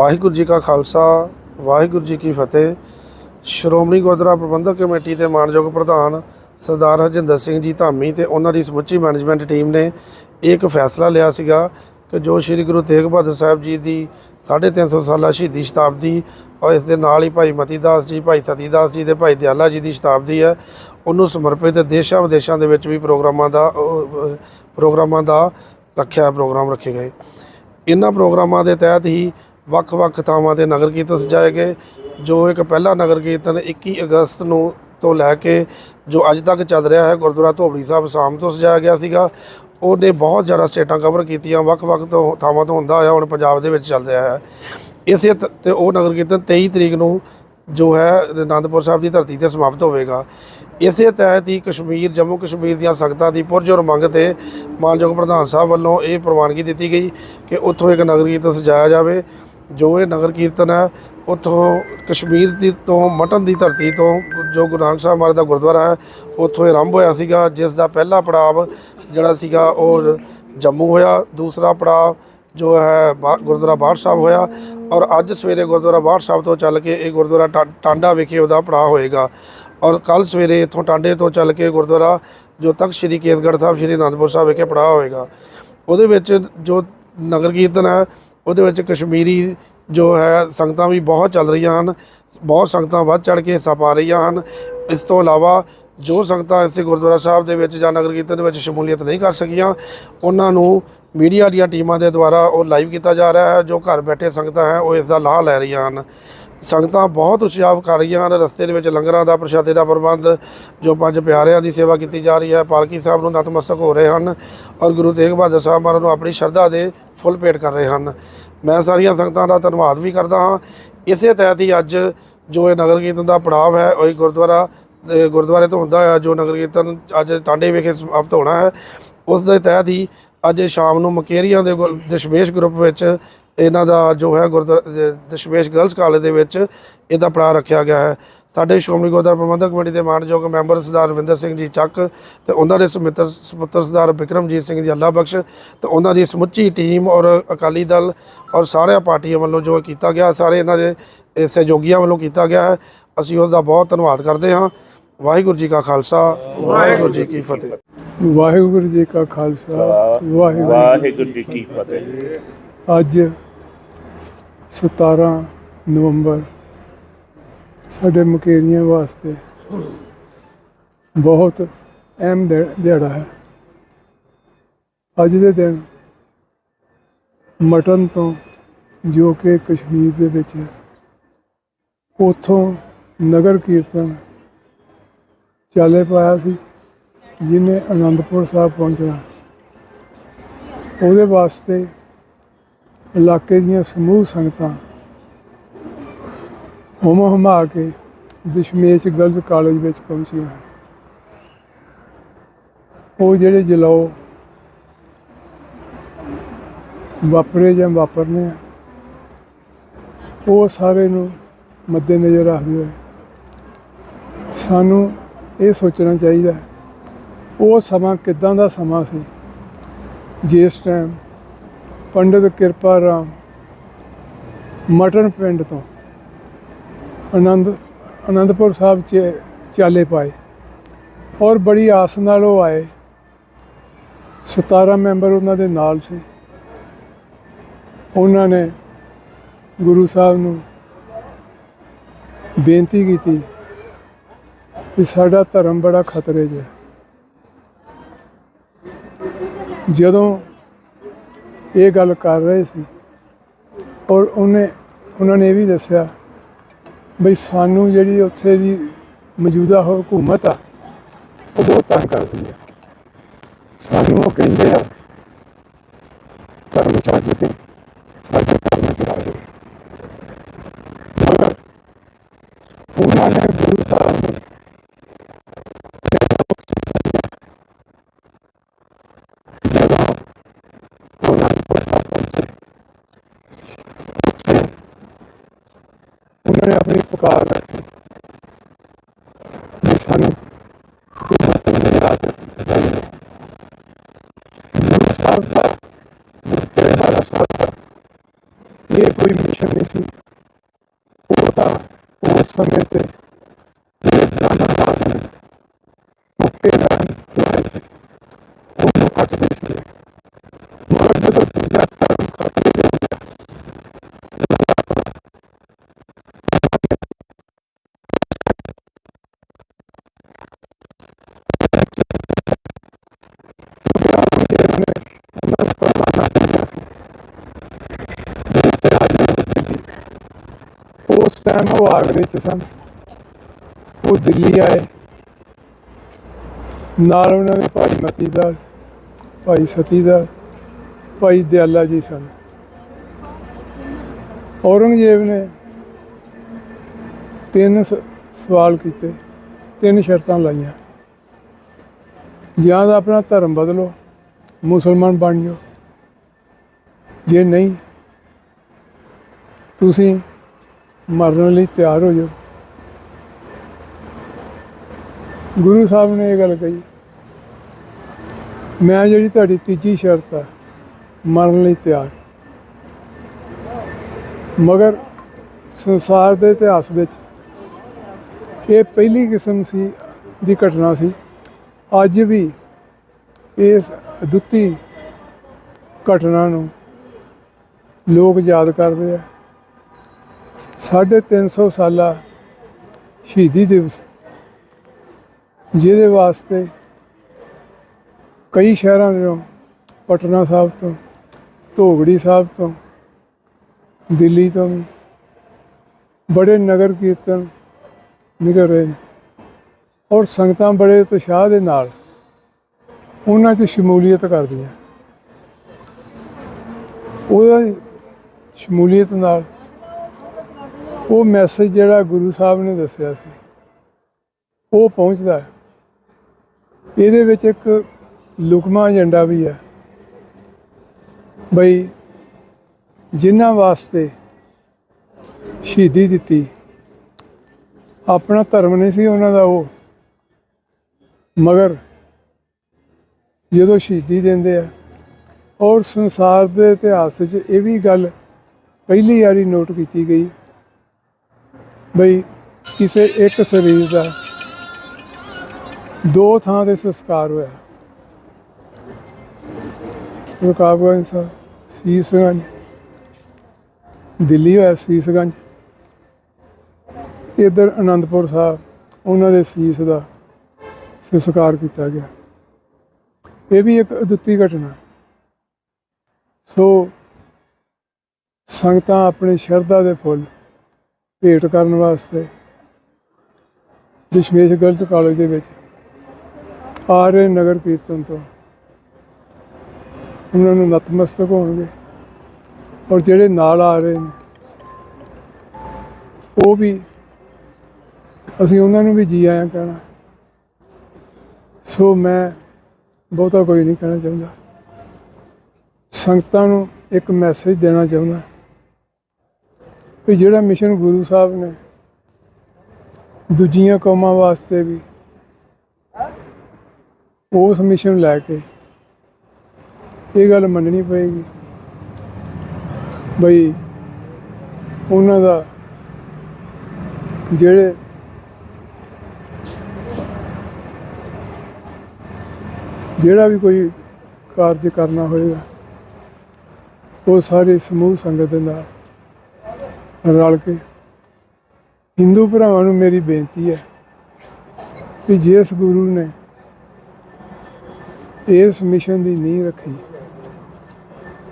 ਵਾਹਿਗੁਰੂ ਜੀ ਕਾ ਖਾਲਸਾ, ਵਾਹਿਗੁਰੂ ਜੀ ਕੀ ਫਤਿਹ। ਸ਼੍ਰੋਮਣੀ ਗੁਰਦੁਆਰਾ ਪ੍ਰਬੰਧਕ ਕਮੇਟੀ ਦੇ ਮਾਨਯੋਗ ਪ੍ਰਧਾਨ ਸਰਦਾਰ ਹਰਜਿੰਦਰ ਸਿੰਘ ਜੀ ਧਾਮੀ ਤੇ ਉਹਨਾਂ ਦੀ ਸਮੁੱਚੀ ਮੈਨੇਜਮੈਂਟ ਟੀਮ ਨੇ ਇਹ ਇੱਕ ਫੈਸਲਾ ਲਿਆ ਸੀਗਾ ਕਿ ਜੋ ਸ੍ਰੀ ਗੁਰੂ ਤੇਗ ਬਹਾਦਰ ਸਾਹਿਬ ਜੀ ਦੀ 350 ਸਾਲਾ ਸ਼ਹੀਦੀ ਸ਼ਤਾਬਦੀ ਔਰ ਇਸ ਦੇ ਨਾਲ ਹੀ ਭਾਈ ਮਤੀਦਾਸ ਜੀ, ਭਾਈ ਸਤੀਦਾਸ ਜੀ ਦੇ ਭਾਈ ਦਿਆਲਾ ਜੀ ਦੀ ਸ਼ਤਾਬਦੀ ਹੈ, ਉਹਨੂੰ ਸਮਰਪਿਤ ਦੇਸ਼ਾਂ ਵਿਦੇਸ਼ਾਂ ਦੇ ਵਿੱਚ ਵੀ ਪ੍ਰੋਗਰਾਮਾਂ ਦਾ ਪ੍ਰੋਗਰਾਮਾਂ ਦਾ ਰੱਖਿਆ ਪ੍ਰੋਗਰਾਮ ਰੱਖੇ ਗਏ। ਇਹਨਾਂ ਪ੍ਰੋਗਰਾਮਾਂ ਦੇ ਤਹਿਤ ਹੀ ਵੱਖ-ਵੱਖ ਥਾਵਾਂ ਤੇ ਨਗਰ ਕੀਰਤਨ ਸਜਾਏ ਗਏ, ਜੋ ਇੱਕ ਪਹਿਲਾ ਨਗਰ ਕੀਰਤਨ 21 ਅਗਸਤ ਨੂੰ ਤੋਂ ਲੈ ਕੇ ਜੋ ਅੱਜ ਤੱਕ ਚੱਲ ਰਿਹਾ ਹੈ, ਗੁਰਦੁਆਰਾ ਧੋਬੜੀ ਸਾਹਿਬ ਸ਼ਾਮ ਤੋਂ ਸਜਾਇਆ ਗਿਆ ਸੀਗਾ। ਉਹਨੇ ਬਹੁਤ ਜ਼ਿਆਦਾ ਸਟੇਟਾਂ ਕਵਰ ਕੀਤੀਆਂ, ਵੱਖ-ਵੱਖ ਤੋਂ ਥਾਵਾਂ ਤੋਂ ਹੁੰਦਾ ਹੋਇਆ ਹੁਣ ਪੰਜਾਬ ਦੇ ਵਿੱਚ ਚੱਲ ਰਿਹਾ ਹੈ। ਇਸੇ ਤ- ਤੇ ਉਹ ਨਗਰ ਕੀਰਤਨ 23 ਤਰੀਕ ਨੂੰ ਜੋ ਹੈ, ਅਨੰਦਪੁਰ ਸਾਹਿਬ ਦੀ ਧਰਤੀ ਤੇ ਸਮਾਪਤ ਹੋਵੇਗਾ। ਇਸੇ ਤਹਿਤ ਹੀ ਕਸ਼ਮੀਰ, ਜੰਮੂ ਕਸ਼ਮੀਰ ਦੀਆਂ ਸੰਗਤਾਂ ਦੀ ਪੁਰਜੋਰ ਮੰਗ ਤੇ ਮਾਨਯੋਗ ਪ੍ਰਧਾਨ ਸਾਹਿਬ ਵੱਲੋਂ ਇਹ ਪ੍ਰਵਾਨਗੀ ਦਿੱਤੀ ਗਈ ਕਿ ਉੱਥੋਂ ਇੱਕ ਨਗਰ ਕੀਰਤਨ ਸਜਾਇਆ ਜਾਵੇ। ਜੋ ਇਹ ਨਗਰ ਕੀਰਤਨ ਹੈ, ਉੱਥੋਂ ਕਸ਼ਮੀਰ ਦੀ ਤੋਂ ਮਟਨ ਦੀ ਧਰਤੀ ਤੋਂ ਜੋ ਗੁਰੂ ਨਾਨਕ ਸਾਹਿਬ ਮਹਾਰਾਜ ਦਾ ਗੁਰਦੁਆਰਾ ਹੈ, ਉੱਥੋਂ ਇਹ ਆਰੰਭ ਹੋਇਆ ਸੀਗਾ, ਜਿਸ ਦਾ ਪਹਿਲਾ ਪੜਾਅ ਜਿਹੜਾ ਸੀਗਾ ਉਹ ਜੰਮੂ ਹੋਇਆ। ਦੂਸਰਾ ਪੜਾਅ ਜੋ ਹੈ ਬਾ- ਗੁਰਦੁਆਰਾ ਬਾਠ ਸਾਹਿਬ ਹੋਇਆ ਔਰ ਅੱਜ ਸਵੇਰੇ ਗੁਰਦੁਆਰਾ ਬਾਠ ਸਾਹਿਬ ਤੋਂ ਚੱਲ ਕੇ ਇਹ ਗੁਰਦੁਆਰਾ ਟਾ- ਟਾਂਡਾ ਵਿਖੇ ਉਹਦਾ ਪੜਾਅ ਹੋਏਗਾ। ਔਰ ਕੱਲ ਸਵੇਰੇ ਇੱਥੋਂ ਟਾਂਡੇ ਤੋਂ ਚੱਲ ਕੇ ਗੁਰਦੁਆਰਾ ਜੋ ਤੱਕ ਸ੍ਰੀ ਕੇਸਗੜ੍ਹ ਸਾਹਿਬ, ਸ੍ਰੀ ਅਨੰਦਪੁਰ ਸਾਹਿਬ ਵਿਖੇ ਪੜਾਅ ਹੋਏਗਾ। ਉਹਦੇ ਵਿੱਚ ਜੋ ਨਗਰ ਕੀਰਤਨ ਹੈ ਉਹਦੇ ਵਿੱਚ ਕਸ਼ਮੀਰੀ ਜੋ ਹੈ, ਸੰਗਤਾਂ ਵੀ ਬਹੁਤ ਚੱਲ ਰਹੀਆਂ ਹਨ। ਬਹੁਤ ਸੰਗਤਾਂ ਵੱਧ ਚੜ ਕੇ ਹਿੱਸਾ ਪਾ ਰਹੀਆਂ ਹਨ। ਇਸ ਤੋਂ ਇਲਾਵਾ ਜੋ ਸੰਗਤਾਂ ਇਸੇ ਗੁਰਦੁਆਰਾ ਸਾਹਿਬ ਦੇ ਵਿੱਚ ਜਾਂ ਨਗਰ ਕੀਰਤਨ ਦੇ ਵਿੱਚ ਸ਼ਮੂਲੀਅਤ ਨਹੀਂ ਕਰ ਸਕੀਆਂ, ਉਹਨਾਂ ਨੂੰ ਮੀਡੀਆ ਦੀਆਂ ਟੀਮਾਂ ਦੇ ਦੁਆਰਾ ਉਹ ਲਾਈਵ ਕੀਤਾ ਜਾ ਰਿਹਾ ਹੈ। ਜੋ ਘਰ ਬੈਠੇ ਸੰਗਤਾਂ ਹੈ, ਉਹ ਇਸ ਦਾ ਲਾਭ ਲੈ ਰਹੀਆਂ ਹਨ। ਸੰਗਤਾਂ ਬਹੁਤ ਉਤਸ਼ਾਹ ਕਰ ਰਹੀਆਂ ਹਨ। ਰਸਤੇ ਦੇ ਵਿੱਚ ਲੰਗਰਾਂ ਦਾ, ਪ੍ਰਸ਼ਾਦੇ ਦਾ ਪ੍ਰਬੰਧ, ਜੋ ਪੰਜ ਪਿਆਰਿਆਂ ਦੀ ਸੇਵਾ ਕੀਤੀ ਜਾ ਰਹੀ ਹੈ। ਪਾਲਕੀ ਸਾਹਿਬ ਨੂੰ ਨਤਮਸਤਕ ਹੋ ਰਹੇ ਹਨ ਔਰ ਗੁਰੂ ਤੇਗ ਬਹਾਦਰ ਸਾਹਿਬ ਮਹਾਰਾਜ ਨੂੰ ਆਪਣੀ ਸ਼ਰਧਾ ਦੇ ਫੁੱਲ ਭੇਟ ਕਰ ਰਹੇ ਹਨ। ਮੈਂ ਸਾਰੀਆਂ ਸੰਗਤਾਂ ਦਾ ਧੰਨਵਾਦ ਵੀ ਕਰਦਾ ਹਾਂ। ਇਸੇ ਤਹਿਤ ਹੀ ਅੱਜ ਜੋ ਇਹ ਨਗਰ ਕੀਰਤਨ ਦਾ ਪੜਾਅ ਹੈ, ਉਹ ਗੁਰਦੁਆਰਾ ਗੁਰਦੁਆਰੇ ਤੋਂ ਹੁੰਦਾ ਹੈ, ਜੋ ਨਗਰ ਕੀਰਤਨ ਅੱਜ ਟਾਂਡੇ ਵਿਖੇ ਸਮਾਪਤ ਹੋਣਾ ਹੈ। ਉਸ ਦੇ ਤਹਿਤ ਹੀ ਅੱਜ ਸ਼ਾਮ ਨੂੰ ਮਕੇਰੀਆਂ ਦੇ ਗੁਰ- ਦਸ਼ਮੇਸ਼ ਗਰੁੱਪ ਵਿੱਚ ਇਹਨਾਂ ਦਾ ਜੋ ਹੈ ਗੁਰਦੁਆਰਾ ਦਸ਼ਮੇਸ਼ ਗਰਲਸ ਕਾਲਜ ਦੇ ਵਿੱਚ ਇਹਦਾ ਪੜਾਅ ਰੱਖਿਆ ਗਿਆ ਹੈ। ਸਾਡੇ ਸ਼੍ਰੋਮਣੀ ਗੁਰਦੁਆਰਾ ਪ੍ਰਬੰਧਕ ਕਮੇਟੀ ਦੇ ਮਾਨਯੋਗ ਮੈਂਬਰ ਸਰਦਾਰ ਰਵਿੰਦਰ ਸਿੰਘ ਜੀ ਚੱਕ ਤੇ ਉਹਨਾਂ ਦੇ ਸਮਿੱਤਰ ਸੁਪੁੱਤਰ ਸਰਦਾਰ ਬਿਕਰਮਜੀਤ ਸਿੰਘ ਜੀ ਅੱਲਾ ਬਖਸ਼ ਤੇ ਉਹਨਾਂ ਦੀ ਸਮੁੱਚੀ ਟੀਮ ਔਰ ਅਕਾਲੀ ਦਲ ਔਰ ਸਾਰਿਆਂ ਪਾਰਟੀਆਂ ਵੱਲੋਂ ਜੋ ਕੀਤਾ ਗਿਆ ਸਾਰੇ ਇਹਨਾਂ ਦੇ ਸਹਿਯੋਗੀਆਂ ਵੱਲੋਂ ਕੀਤਾ ਗਿਆ ਹੈ। ਅਸੀਂ ਉਹਦਾ ਬਹੁਤ ਧੰਨਵਾਦ ਕਰਦੇ ਹਾਂ। ਵਾਹਿਗੁਰੂ ਜੀ ਕਾ ਖਾਲਸਾ ਵਾਹਿਗੁਰੂ ਜੀ ਕੀ ਫਤਿਹ। ਵਾਹਿਗੁਰੂ ਜੀ ਕਾ ਖਾਲਸਾ ਵਾਹਿਗੁਰੂ ਜੀ ਕੀ ਫਤਿਹ। ਅੱਜ 17 ਨਵੰਬਰ ਸਾਡੇ ਮਕੇਰੀਆਂ ਵਾਸਤੇ ਬਹੁਤ ਅਹਿਮ ਦਿ- ਦਿਹਾੜਾ ਹੈ। ਅੱਜ ਦੇ ਦਿਨ ਮਟਨ ਤੋਂ ਜੋ ਕਿ ਕਸ਼ਮੀਰ ਦੇ ਵਿੱਚ ਹੈ, ਉਥੋਂ ਨਗਰ ਕੀਰਤਨ ਚਾਲੇ ਪਾਇਆ ਸੀ ਜਿਹਨੇ ਆਨੰਦਪੁਰ ਸਾਹਿਬ ਪਹੁੰਚਣਾ। ਉਹਦੇ ਵਾਸਤੇ ਇਲਾਕੇ ਦੀਆਂ ਸਮੂਹ ਸੰਗਤਾਂ ਹੁਮ ਹਮਾ ਕੇ ਦਸ਼ਮੇਸ਼ ਗਰਲਜ਼ ਕਾਲਜ ਵਿੱਚ ਪਹੁੰਚੀਆਂ ਉਹ ਜਿਹੜੇ ਜਲਾਓ ਵਾਪਰੇ ਜਾਂ ਵਾਪਰਨੇ ਆ, ਉਹ ਸਾਰੇ ਨੂੰ ਮੱਦੇ ਨਜ਼ਰ ਰੱਖਦੇ ਹੋਏ ਸਾਨੂੰ ਇਹ ਸੋਚਣਾ ਚਾਹੀਦਾ ਉਹ ਸਮਾਂ ਕਿੱਦਾਂ ਦਾ ਸਮਾਂ ਸੀ, ਜਿਸ ਟਾਈਮ ਪੰਡਿਤ ਕਿਰਪਾ ਰਾਮ, ਮਟਨ ਪਿੰਡ ਤੋਂ ਆਨੰਦ ਆਨੰਦਪੁਰ ਸਾਹਿਬ ਚ ਚਾਲੇ ਪਾਏ ਔਰ ਬੜੀ ਆਸ ਨਾਲ ਉਹ ਆਏ। 17 ਮੈਂਬਰ ਉਹਨਾਂ ਦੇ ਨਾਲ ਸੀ। ਉਹਨਾਂ ਨੇ ਗੁਰੂ ਸਾਹਿਬ ਨੂੰ ਬੇਨਤੀ ਕੀਤੀ ਕਿ ਸਾਡਾ ਧਰਮ ਬੜਾ ਖਤਰੇ 'ਚ ਹੈ। ਜਦੋਂ ਇਹ ਗੱਲ ਕਰ ਰਹੇ ਸੀ। ਔਰ ਉਹਨੇ, ਉਹਨਾਂ ਨੇ ਇਹ ਵੀ ਦੱਸਿਆ ਬਈ ਸਾਨੂੰ ਜਿਹੜੀ ਉੱਥੇ ਦੀ ਮੌਜੂਦਾ ਹਕੂਮਤ ਆ, ਉਹ ਬਹੁਤ ਤੰਗ ਕਰਦੀ ਆ। ਸਾਨੂੰ ਉਹ ਕਹਿੰਦੇ ਆ, ਧਰਮ ਛੱਡ ਕੇ ਸਾਡੇ ਧਰਮ ਚ ਆ ਜਾਓ ਮਗਰ ਉਹਨਾਂ ਨੇ ਗੁਰੂ ਸਾਹਿਬ ਨੂੰ ਜਦੋਂ ਉਹਨਾਂ ਨੇ ਪੁੱਛਾ ਪਹੁੰਚੇ ਉੱਥੇ ਉਹਨਾਂ ਨੇ ਆਪਣੀ ਪੁਕਾਰ ਰੱਖੀ। ਉਸ ਟਾਈਮ ਉਹ ਆਗਰੇ ਚ ਸਨ ਉਹ ਦਿੱਲੀ ਆਏ। ਨਾਲ ਉਹਨਾਂ ਦੇ ਭਾਈ ਮਤੀ ਦਾ, ਭਾਈ ਸਤੀ ਦਾ, ਭਾਈ ਦਿਆਲਾ ਜੀ ਸਨ। ਔਰੰਗਜ਼ੇਬ ਨੇ ਤਿੰਨ ਸ- ਸਵਾਲ ਕੀਤੇ। ਤਿੰਨ ਸ਼ਰਤਾਂ ਲਾਈਆਂ। ਜਾਂ ਤਾਂ ਆਪਣਾ ਧਰਮ ਬਦਲੋ, ਮੁਸਲਮਾਨ ਬਣ ਜਾਓ। ਜੇ ਨਹੀਂ, ਤੁਸੀਂ ਮਰਨ ਲਈ ਤਿਆਰ ਹੋ ਜਾਓ ਗੁਰੂ ਸਾਹਿਬ ਨੇ ਇਹ ਗੱਲ ਕਹੀ, ਮੈਂ ਜਿਹੜੀ ਤੁਹਾਡੀ ਤੀਜੀ ਸ਼ਰਤ ਆ, ਮਰਨ ਲਈ ਤਿਆਰ। ਮਗਰ ਸੰਸਾਰ ਦੇ ਇਤਿਹਾਸ ਵਿੱਚ ਇਹ ਪਹਿਲੀ ਕਿਸਮ ਸੀ, ਦੀ ਘਟਨਾ ਸੀ। ਅੱਜ ਵੀ ਇਸ ਦੁੱਤੀ ਘਟਨਾ ਨੂੰ ਲੋਕ ਯਾਦ ਕਰਦੇ ਆ। ਸਾਢੇ ਤਿੰਨ ਸੌ ਸਾਲਾ ਸ਼ਹੀਦੀ ਦਿਵਸ, ਜਿਹਦੇ ਵਾਸਤੇ ਕਈ ਸ਼ਹਿਰਾਂ ਤੋਂ ਪਟਨਾ ਸਾਹਿਬ ਤੋਂ, ਧੋਗੜੀ ਸਾਹਿਬ ਤੋਂ, ਦਿੱਲੀ ਤੋਂ ਵੀ ਬੜੇ ਨਗਰ ਕੀਰਤਨ ਨਿਕਲ ਰਹੇ ਨੇ ਔਰ ਸੰਗਤਾਂ ਬੜੇ ਉਤਸ਼ਾਹ ਦੇ ਨਾਲ ਉਹਨਾਂ 'ਚ ਸ਼ਮੂਲੀਅਤ ਕਰਦੀਆਂ। ਉਹਦਾ ਸ਼ਮੂਲੀਅਤ ਨਾਲ ਉਹ ਮੈਸੇਜ ਜਿਹੜਾ ਗੁਰੂ ਸਾਹਿਬ ਨੇ ਦੱਸਿਆ ਸੀ, ਉਹ ਪਹੁੰਚਦਾ ਹੈ। ਇਹਦੇ ਵਿੱਚ ਇੱਕ ਲੁਕਮਾ ਏਜੰਡਾ ਵੀ ਹੈ। ਬਈ ਜਿਨ੍ਹਾਂ ਵਾਸਤੇ ਸ਼ਹੀਦੀ ਦਿੱਤੀ, ਆਪਣਾ ਧਰਮ ਨਹੀਂ ਸੀ ਉਹਨਾਂ ਦਾ ਉਹ, ਮਗਰ ਜਦੋਂ ਸ਼ਹੀਦੀ ਦਿੰਦੇ ਆ, ਔਰ ਸੰਸਾਰ ਦੇ ਇਤਿਹਾਸ 'ਚ ਇਹ ਵੀ ਗੱਲ ਪਹਿਲੀ ਵਾਰੀ ਨੋਟ ਕੀਤੀ ਗਈ। ਬਈ, ਕਿਸੇ ਇੱਕ ਸਰੀਰ ਦਾ ਦੋ ਥਾਂ ਤੇ ਸੰਸਕਾਰ ਹੋਇਆ। ਰਕਾਬਗੰਜ ਸਾਹਿਬ ਸੀਸਗੰਜ। ਦਿੱਲੀ ਹੋਇਆ ਸੀਸਗੰਜ। ਇਧਰ ਅਨੰਦਪੁਰ ਸਾਹਿਬ, ਉਹਨਾਂ ਦੇ ਸੀਸ ਦਾ ਸੰਸਕਾਰ ਕੀਤਾ ਗਿਆ। ਇਹ ਵੀ ਇੱਕ ਅਦੁੱਤੀ ਘਟਨਾ। ਸੋ ਸੰਗਤਾਂ ਆਪਣੀ ਸ਼ਰਧਾ ਦੇ ਫੁੱਲ ਭੇਟ ਕਰਨ ਵਾਸਤੇ ਦਸ਼ਮੇਸ਼ ਗਲਤ ਕਾਲਜ ਦੇ ਵਿੱਚ, ਆ ਰਹੇ ਨਗਰ ਕੀਰਤਨ ਤੋਂ। ਉਹਨਾਂ ਨੂੰ ਨਤਮਸਤਕ ਹੋਣਗੇ। ਔਰ ਜਿਹੜੇ ਨਾਲ ਆ ਰਹੇ ਨੇ, ਉਹ ਵੀ, ਅਸੀਂ ਉਹਨਾਂ ਨੂੰ ਵੀ ਜੀ ਆਇਆਂ ਕਹਿਣਾ। ਸੋ ਮੈਂ ਬਹੁਤਾ ਕੋਈ ਨਹੀਂ ਕਹਿਣਾ ਚਾਹੁੰਦਾ। ਸੰਗਤਾਂ ਨੂੰ ਇੱਕ ਮੈਸੇਜ ਦੇਣਾ ਚਾਹੁੰਦਾ। ਕਿ ਜਿਹੜਾ ਮਿਸ਼ਨ ਗੁਰੂ ਸਾਹਿਬ ਨੇ ਦੂਜੀਆਂ ਕੌਮਾਂ ਵਾਸਤੇ ਵੀ ਉਸ ਮਿਸ਼ਨ ਲੈ ਕੇ ਇਹ ਗੱਲ ਮੰਨਣੀ ਪਏਗੀ। ਬਈ ਉਹਨਾਂ ਦਾ ਜਿਹੜੇ ਜਿਹੜਾ ਵੀ ਕੋਈ ਕਾਰਜ ਕਰਨਾ ਹੋਏਗਾ, ਉਹ ਸਾਰੇ ਸਮੂਹ ਸੰਗਤ ਦੇ ਨਾਲ ਰਲ ਕੇ। ਹਿੰਦੂ ਭਰਾਵਾਂ ਨੂੰ ਮੇਰੀ ਬੇਨਤੀ ਹੈ ਕਿ ਜਿਸ ਗੁਰੂ ਨੇ ਇਸ ਮਿਸ਼ਨ ਦੀ ਨੀਂਹ ਰੱਖੀ,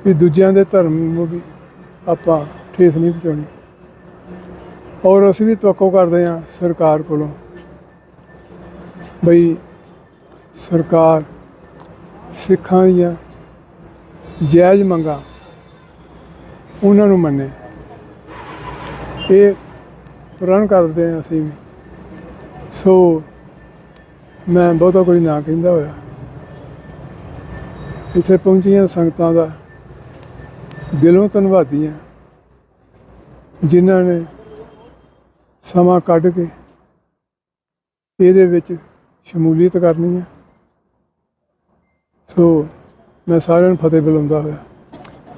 ਵੀ ਦੂਜਿਆਂ ਦੇ ਧਰਮ ਨੂੰ ਵੀ ਆਪਾਂ ਠੇਸ ਨਹੀਂ ਪਹੁੰਚਾਉਣੀ। ਔਰ ਅਸੀਂ ਵੀ ਤਵੱਕੋ ਕਰਦੇ ਹਾਂ ਸਰਕਾਰ ਕੋਲੋਂ ਬਈ ਸਰਕਾਰ ਸਿੱਖਾਂ ਦੀਆਂ ਜਾਇਜ਼ ਮੰਗਾਂ ਉਹਨਾਂ ਨੂੰ ਮੰਨੇ। ਇਹ ਪ੍ਰਣ ਕਰਦੇ ਹਾਂ ਅਸੀਂ ਵੀ। ਸੋ ਮੈਂ ਬਹੁਤਾ ਕੁਝ ਨਾ ਕਹਿੰਦਾ ਹੋਇਆ। ਇੱਥੇ ਪਹੁੰਚੀਆਂ ਸੰਗਤਾਂ ਦਾ ਦਿਲੋਂ ਧੰਨਵਾਦੀ ਹਾਂ ਜਿਨ੍ਹਾਂ ਨੇ ਸਮਾਂ ਕੱਢ ਕੇ ਇਹਦੇ ਵਿੱਚ ਸ਼ਮੂਲੀਅਤ ਕਰਨੀ ਹੈ। ਸੋ ਮੈਂ ਸਾਰਿਆਂ ਨੂੰ ਫਤਿਹ ਬੁਲਾਉਂਦਾ ਹੋਇਆ।